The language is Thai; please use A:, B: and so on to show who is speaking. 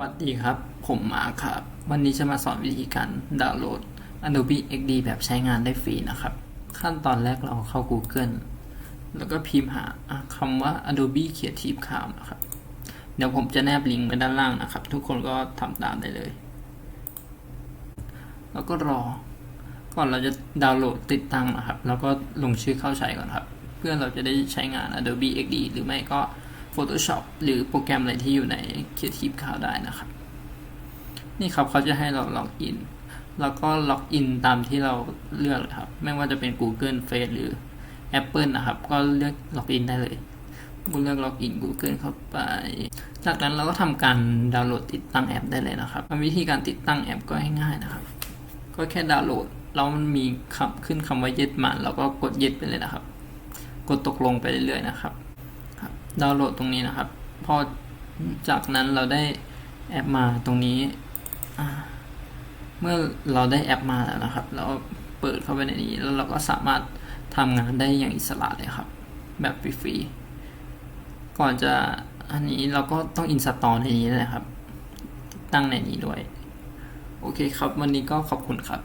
A: วัสดีครับ ผมมาครับ วันนี้จะมาสอนวิธีการดาวน์โหลด Adobe XD แบบใช้งานได้ฟรีนะครับ ขั้นตอนแรกเราเข้า Google แล้วก็พิมพ์หาคำว่า Adobe Creative Cloud นะครับ เดี๋ยวผมจะแนบลิงก์ไว้ด้านล่างนะครับ ทุกคนก็ทำตามได้เลย แล้วก็รอ ก่อนเราจะดาวน์โหลดติดตั้งนะครับ แล้วก็ลงชื่อเข้าใช้ก่อนครับ เพื่อเราจะได้ใช้งาน Adobe XD หรือไม่ก็ Photoshop หรือโปรแกรมอะไรที่อยู่ใน Creative Cloud ได้นะครับ นี่ครับเขาจะให้เราล็อกอิน แล้วก็ล็อกอินตามที่เราเลือกครับ ไม่ว่าจะเป็น Google Face หรือ Apple นะครับ ก็เลือกล็อกอินได้เลยกูเลือกล็อกอิน Google เข้าไป จากนั้นเราก็ทำการดาวน์โหลดติดตั้งแอปได้เลยนะครับ วิธีการติดตั้งแอปก็ง่ายๆนะครับ ก็แค่ดาวน์โหลดแล้วมันมีคำขึ้นคำว่ายึดมาเราก็กดยึดไปเลยนะครับ กดตกลงไปเรื่อยๆนะครับ ดาวน์โหลดตรงนี้นะครับ พอจากนั้นเราได้แอปมาตรงนี้ เมื่อเราได้แอปมาแล้วนะครับ เราเปิดเข้าไปในนี้ แล้วเราก็สามารถทำงานได้อย่างอิสระเลยครับ แบบฟรีๆ ก่อนจะอันนี้เราก็ต้องอินสตอลในนี้เลยครับ ตั้งในนี้ด้วย โอเคครับ วันนี้ก็ขอบคุณครับ